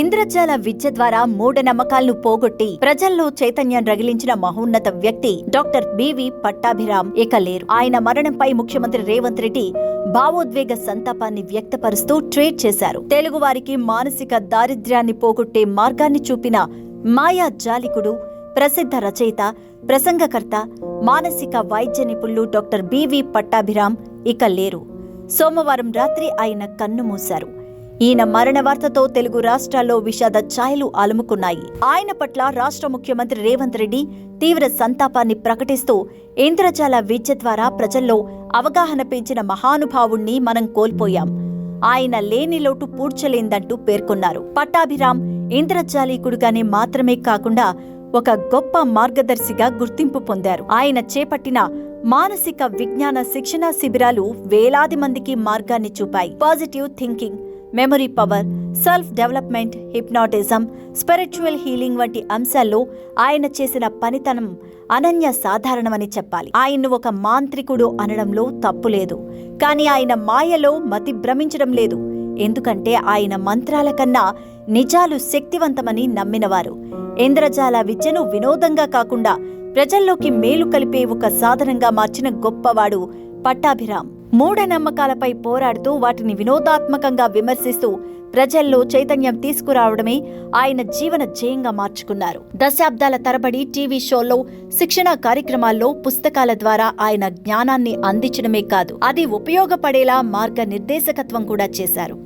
ఇంద్రజాల విద్య ద్వారా మూఢనమ్మకాలను పోగొట్టి ప్రజల్లో చైతన్యం రగిలించిన మహోన్నత వ్యక్తి డాక్టర్ బివి పట్టాభిరామ్ ఇక లేరు. ఆయన మరణంపై ముఖ్యమంత్రి రేవంత్ రెడ్డి భావోద్వేగ సంతాపాన్ని వ్యక్తపరుస్తూ ట్వీట్ చేశారు. తెలుగు వారికి మానసిక దారిద్ర్యాన్ని పోగొట్టే మార్గాన్ని చూపిన మాయా జాలికుడు ప్రసిద్ధ రచయిత ప్రసంగకర్త మానసిక వైద్య నిపుణులు డాక్టర్ బివి పట్టాభిరామ్ ఇక లేరు. సోమవారం రాత్రి ఆయన కన్ను మూశారు. ఈయన మరణ వార్తతో తెలుగు రాష్ట్రాల్లో విషాద ఛాయలు అలుముకున్నాయి. ఆయన పట్ల రాష్ట్ర ముఖ్యమంత్రి రేవంత్ రెడ్డి తీవ్ర సంతాపాన్ని ప్రకటిస్తూ ఇంద్రజాల విద్య ద్వారా ప్రజల్లో అవగాహన పెంచిన మహానుభావుణ్ణి మనం కోల్పోయాం. ఆయన లేని లోటు పూడ్చలేందంటూ పేర్కొన్నారు. పట్టాభిరామ్ ఇంద్రజాలీకుడుగానే మాత్రమే కాకుండా ఒక గొప్ప మార్గదర్శిగా గుర్తింపు పొందారు. ఆయన చేపట్టిన మానసిక విజ్ఞాన శిక్షణా శిబిరాలు వేలాది మందికి మార్గాన్ని చూపాయి. Positive thinking memory power self development hypnotism spiritual healing వంటి అంశాల్లో ఆయన చేసిన పనితనం అనన్య సాధారణమని చెప్పాలి. ఆయన్ను ఒక మాంత్రికుడు అనడంలో తప్పు లేదు. కానీ ఆయన మాయలో మతి భ్రమించడం లేదు. ఎందుకంటే ఆయన మంత్రాల కన్నా నిజాలు శక్తివంతమని నమ్మినవారు. ఇంద్రజాల విద్యను వినోదంగా కాకుండా ప్రజల్లోకి మేలు కలిపే ఒక సాధనంగా మార్చిన గొప్పవాడు పట్టాభిరామ్. మూఢనమ్మకాలపై పోరాడుతూ వాటిని వినోదాత్మకంగా విమర్శిస్తూ ప్రజల్లో చైతన్యం తీసుకురావడమే ఆయన జీవన ధ్యేయంగా మార్చుకున్నారు. దశాబ్దాల తరబడి టీవీ షోల్లో శిక్షణా కార్యక్రమాల్లో పుస్తకాల ద్వారా ఆయన జ్ఞానాన్ని అందించడమే కాదు అది ఉపయోగపడేలా మార్గ నిర్దేశకత్వం కూడా చేశారు.